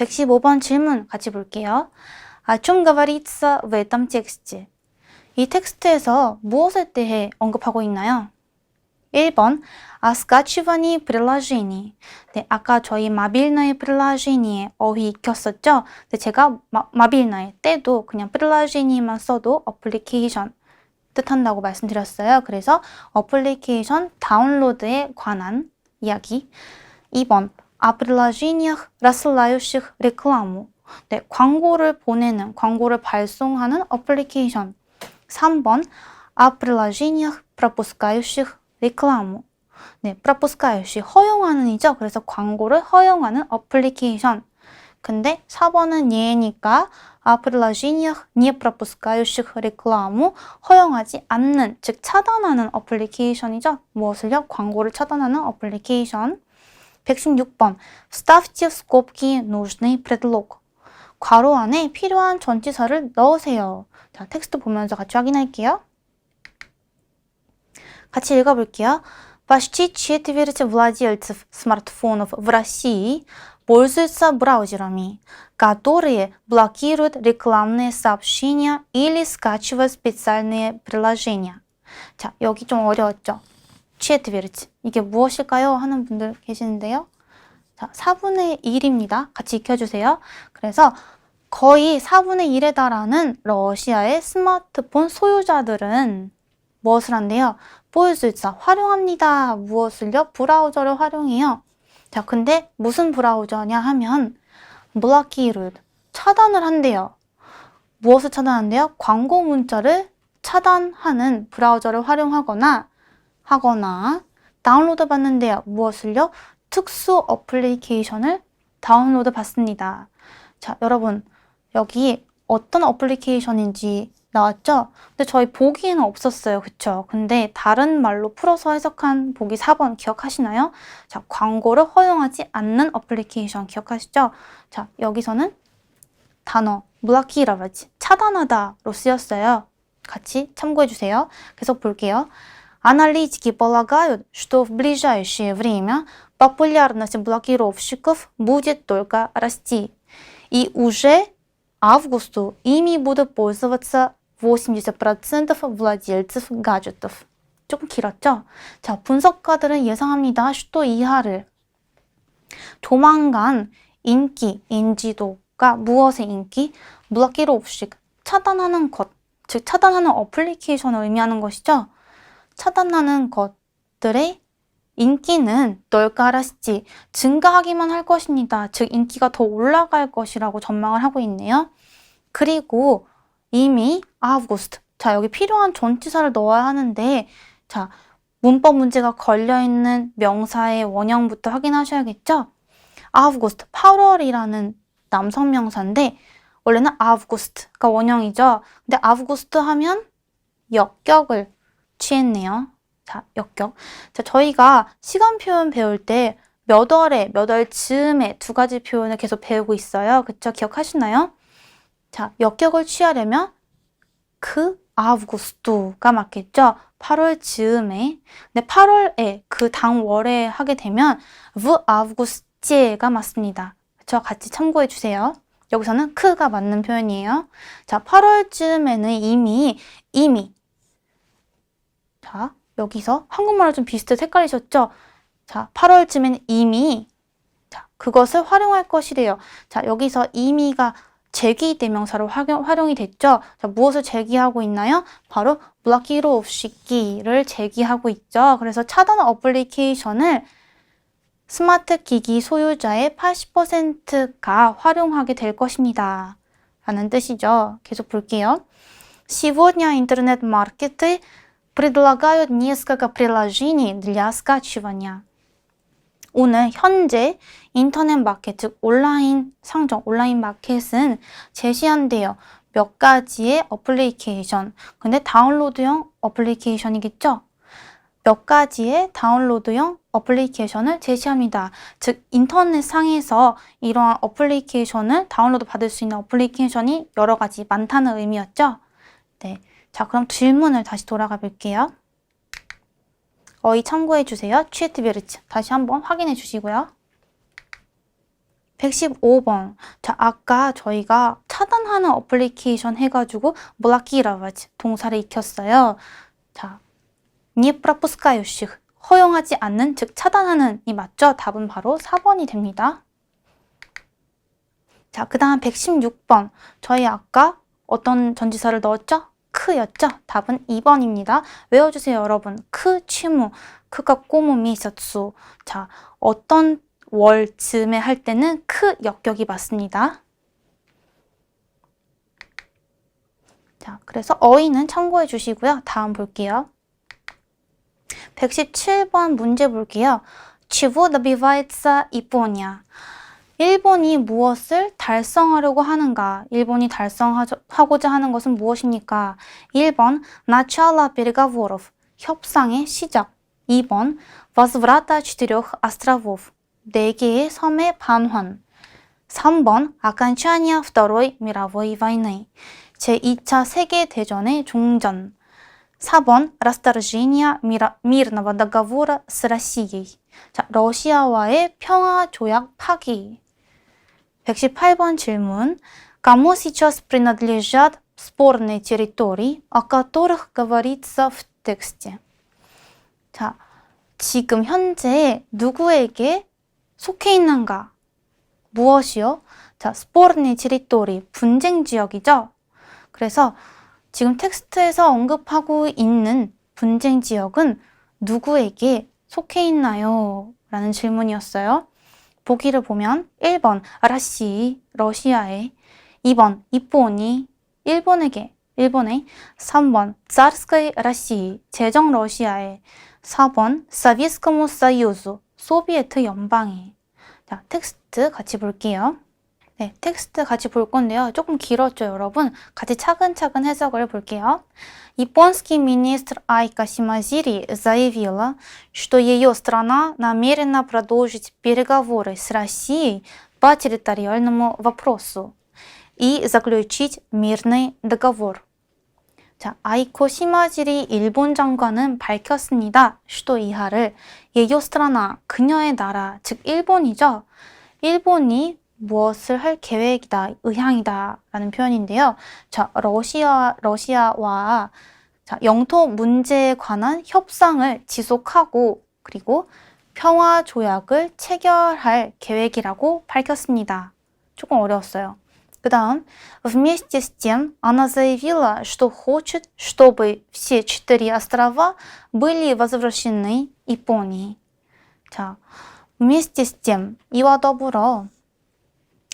115번 질문 같이 볼게요. о чем говорится в этом тексте? 이 텍스트에서 무엇에 대해 언급하고 있나요? 1번 о скачивании приложений. 네, 아까 저희 мобильное приложение 어휘 익혔었죠? 근데 제가 мобильное 때도 그냥 приложение만 써도 application 뜻한다고 말씀드렸어요. 그래서 어플리케이션 다운로드에 관한 이야기. 2번 о приложениях, рассылающих рекламу. 네, 광고를 보내는, 광고를 발송하는 어플리케이션. 3번 о приложениях, пропускающих рекламу. 네, пропускающий 허용하는이죠. 그래서 광고를 허용하는 어플리케이션. 근데 4번은 예니까 о приложениях, не пропускающих рекламу 허용하지 않는, 즉 차단하는 어플리케이션이죠. 무엇을요? 광고를 차단하는 어플리케이션. 116번. Вставьте в скобки нужный предлог. 괄호 안에 필요한 전치사를 넣으세요. 자, 텍스트 보면서 같이 확인할게요. 같이 읽어볼게요. Почти четверть владельцев смартфонов в России пользуются браузерами, которые блокируют рекламные сообщения или скачивают специальные приложения. 자, 여기 좀 어려웠죠? 취에트베르츠 이게 무엇일까요? 하는 분들 계시는데요. 자, 4분의 1입니다. 같이 익혀주세요. 그래서 거의 4분의 1에 달하는 러시아의 스마트폰 소유자들은 무엇을 한대요? 보여주자 활용합니다. 무엇을요? 브라우저를 활용해요. 자, 근데 무슨 브라우저냐 하면 블라키를 차단을 한대요. 무엇을 차단한대요? 광고 문자를 차단하는 브라우저를 활용하거나 하거나 다운로드 받는데요. 무엇을요? 특수 어플리케이션을 다운로드 받습니다. 자, 여러분 여기 어떤 어플리케이션인지 나왔죠? 근데 저희 보기에는 없었어요. 그쵸? 근데 다른 말로 풀어서 해석한 보기 4번 기억하시나요? 자, 광고를 허용하지 않는 어플리케이션 기억하시죠? 자, 여기서는 단어 블락키라고 하지 차단하다로 쓰였어요. 같이 참고해 주세요. 계속 볼게요. Аналитики полагают, что в ближайшее время популярность блокировщиков будет только расти. И уже августу ими будут пользоваться 80% владельцев гаджетов. 조금 길었죠? 자, 분석가들은 예상합니다. 슈도 이하를. 조만간 인기, 인지도가 무엇의 인기? 블락기로옵식, 차단하는 것, 즉 차단하는 어플리케이션을 의미하는 것이죠. 차단하는 것들의 인기는 널까라시지 증가하기만 할 것입니다. 즉 인기가 더 올라갈 것이라고 전망을 하고 있네요. 그리고 이미 아우구스트. 자, 여기 필요한 전치사를 넣어야 하는데 자, 문법 문제가 걸려 있는 명사의 원형부터 확인하셔야겠죠? 아우구스트 8월이라는 남성 명사인데 원래는 아우구스트가 원형이죠. 근데 아우구스트 하면 역격을 취했네요. 자, 역격. 자, 저희가 시간 표현 배울 때 몇 월에, 몇 월 즈음에 두 가지 표현을 계속 배우고 있어요. 그쵸? 기억하시나요? 자, 역격을 취하려면 그 아우구스투가 맞겠죠? 8월 즈음에. 근데 8월에 그 당 월에 하게 되면 브 아우구스티에가 맞습니다. 그쵸? 같이 참고해 주세요. 여기서는 크가 맞는 표현이에요. 자, 8월쯤에는 이미 이미 자, 여기서 한국말을 좀 비슷해 색깔이셨죠? 자, 8월쯤엔 이미 자, 그것을 활용할 것이래요. 자, 여기서 이미가 제기 대명사로 활용, 이 됐죠. 자, 무엇을 제기하고 있나요? 바로 블락기로 옵시기를 제기하고 있죠. 그래서 차단 어플리케이션을 스마트 기기 소유자의 80%가 활용하게 될 것입니다. 라는 뜻이죠. 계속 볼게요. 시부냐 인터넷 마켓의 предлагают несколько приложений для скачивания. 오늘 현재 인터넷 마켓, 즉 온라인 상점, 온라인 마켓은 제시한대요. 몇 가지의 어플리케이션. 근데 다운로드용 어플리케이션이겠죠? 몇 가지의 다운로드용 어플리케이션을 제시합니다. 즉 인터넷 상에서 이러한 어플리케이션을 다운로드 받을 수 있는 어플리케이션이 여러 가지 많다는 의미였죠. 네. 자, 그럼 질문을 다시 돌아가 볼게요. 어이 참고해 주세요. 취에트베르츠. 다시 한번 확인해 주시고요. 115번. 자, 아까 저희가 차단하는 어플리케이션 해가지고 몰라키라고 하지. 동사를 익혔어요. 자, 니프라푸스카요시 허용하지 않는, 즉 차단하는 이 맞죠? 답은 바로 4번이 됩니다. 자, 그 다음 116번. 저희 아까 어떤 전지사를 넣었죠? 크였죠? 답은 2번입니다. 외워주세요, 여러분. 크 치무. 크가 꼬무미 있었소. 자, 어떤 월 즈음에 할 때는 크 역격이 맞습니다. 자, 그래서 어휘는 참고해 주시고요. 다음 볼게요. 117번 문제 볼게요. 치부 더비바이ца 이쁘냐. 일본이 무엇을 달성하려고 하는가? 일본이 달성하고자 하는 것은 무엇입니까? 1번 начало переговоров 협상의 시작 2번 возврата четырех островов 네 개의 섬의 반환 3번 окончание Второй мировой войны 제2차 세계대전의 종전 4번 расторжение мира- мирного договора с Россией 자, 러시아와의 평화 조약 파기 118번 질문. Кому сейчас принадлежат спорные территории, о которых говорится в тексте? 자, 지금 현재 누구에게 속해 있는가? 무엇이요? 자, 스포르네 테리토리, 분쟁 지역이죠? 그래서 지금 텍스트에서 언급하고 있는 분쟁 지역은 누구에게 속해 있나요? 라는 질문이었어요. 보기를 보면 1번 아라시 러시아에 2번 이포니 일본에게 일본에 3번 자르스카이 러시 제정 러시아에 4번 사비스크모 사유즈 소비에트 연방에 자 텍스트 같이 볼게요. 네, 텍스트 같이 볼 건데요. 조금 길었죠, 여러분. 같이 차근차근 해석을 볼게요. Японский министр Айка Симазири заявила, что ее страна намерена продолжить переговоры с Россией по территориальному вопросу и заключить мирный договор. 자, 아이코 시마지리 일본 장관은 밝혔습니다. 슈도 이하를 예요스트라나 그녀의 나라, 즉 일본이죠. 일본이 무엇을 할 계획이다, 의향이다 라는 표현인데요. 자, 러시아, 러시아와 자, 영토 문제에 관한 협상을 지속하고 그리고 평화 조약을 체결할 계획이라고 밝혔습니다. 조금 어려웠어요. 그 다음, вместе с тем она заявила, что хочет, чтобы все четыре острова были возвращены Японии. 자, вместе с тем 이와 더불어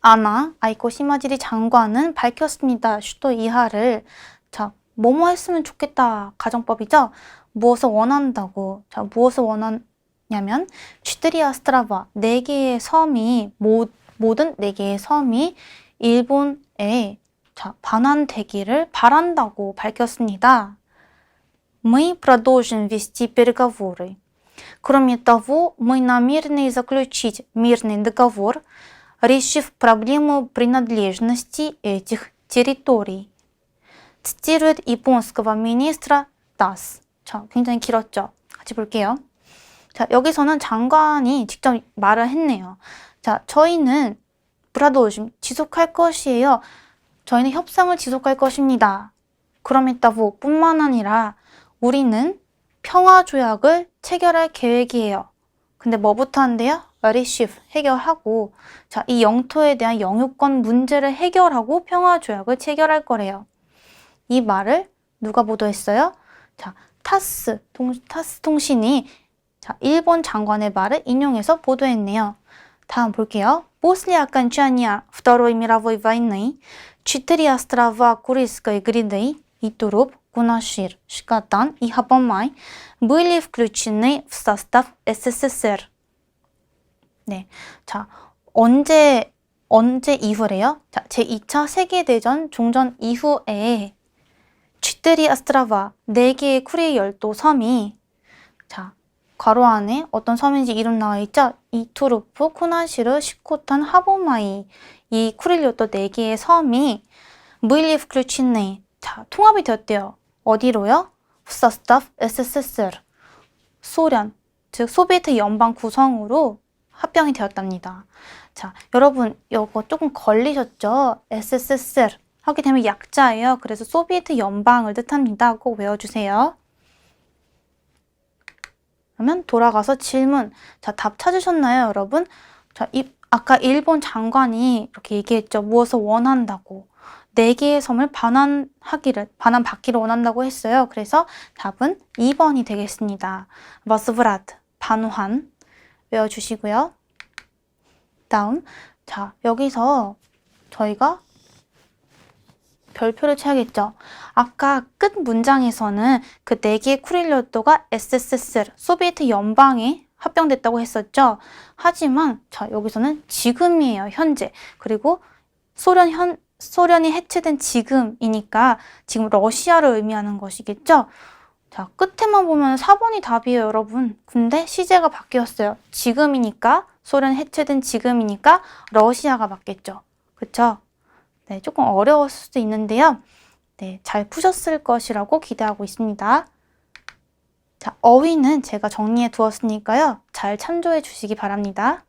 아나 아이코 시마지리 장관은 밝혔습니다. 슈도 이하를 자 뭐뭐 했으면 좋겠다 가정법이죠. 무엇을 원한다고 자 무엇을 원하냐면 쥐트리아스트라바 네 개의 섬이 모, 모든 네 개의 섬이 일본에 자 반환되기를 바란다고 밝혔습니다. Мы продолжим вести переговоры. Кроме того, мы намерены заключить мирный договор решив проблему принадлежности этих территорий. цитирует японского министра ТАСС. 자, 굉장히 길었죠? 같이 볼게요. 자, 여기서는 장관이 직접 말을 했네요. 자, 저희는 브라도심 지속할 것이에요. 저희는 협상을 지속할 것입니다. 그럼에따고 뿐만 아니라 우리는 평화 조약을 체결할 계획이에요. 근데 뭐부터 한대요? 리시프 해결하고 자, 이 영토에 대한 영유권 문제를 해결하고 평화 조약을 체결할 거래요. 이 말을 누가 보도했어요? 자, 타스 통, 타스 통신이 자, 일본 장관의 말을 인용해서 보도했네요. 다음 볼게요. После окончания Второй мировой войны четыре острова Курильской гряды и Туруп, Кунашир, Шкатан и Хапамай были включены в состав СССР. 네. 자, 언제, 언제 이후래요? 자, 제2차 세계대전 종전 이후에 쥐테리 아스트라바 4개의 쿠리 열도 섬이 자, 괄호 안에 어떤 섬인지 이름 나와 있죠? 이투르프, 쿠나시르, 시코탄, 하보마이 이 쿠릴요또 4개의 섬이 무일리프 클루치네 자, 통합이 되었대요. 어디로요? 후사스타프 SSSR 소련, 즉 소비에트 연방 구성으로 합병이 되었답니다. 자, 여러분, 이거 조금 걸리셨죠? SSSR. 하게 되면 약자예요. 그래서 소비에트 연방을 뜻합니다. 꼭 외워주세요. 그러면 돌아가서 질문. 자, 답 찾으셨나요, 여러분? 자, 이, 아까 일본 장관이 이렇게 얘기했죠. 무엇을 원한다고. 네 개의 섬을 반환하기를, 반환받기를 원한다고 했어요. 그래서 답은 2번이 되겠습니다. 머스브라드, 반환. 외워주시고요. 다음. 자, 여기서 저희가 별표를 쳐야겠죠. 아까 끝 문장에서는 그 네 개의 쿠릴리오도가 SSSR, 소비에트 연방에 합병됐다고 했었죠. 하지만 자, 여기서는 지금이에요. 현재. 그리고 소련 현 소련이 해체된 지금이니까 지금 러시아를 의미하는 것이겠죠. 자, 끝에만 보면 4번이 답이에요, 여러분. 근데 시제가 바뀌었어요. 지금이니까 소련 해체된 지금이니까 러시아가 맞겠죠. 그쵸? 네, 조금 어려웠을 수도 있는데요. 네, 잘 푸셨을 것이라고 기대하고 있습니다. 자, 어휘는 제가 정리해 두었으니까요. 잘 참조해 주시기 바랍니다.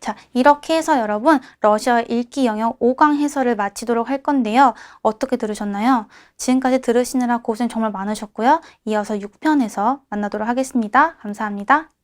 자, 이렇게 해서 여러분, 러시아 읽기 영역 5강 해설을 마치도록 할 건데요. 어떻게 들으셨나요? 지금까지 들으시느라 고생 정말 많으셨고요. 이어서 6편에서 만나도록 하겠습니다. 감사합니다.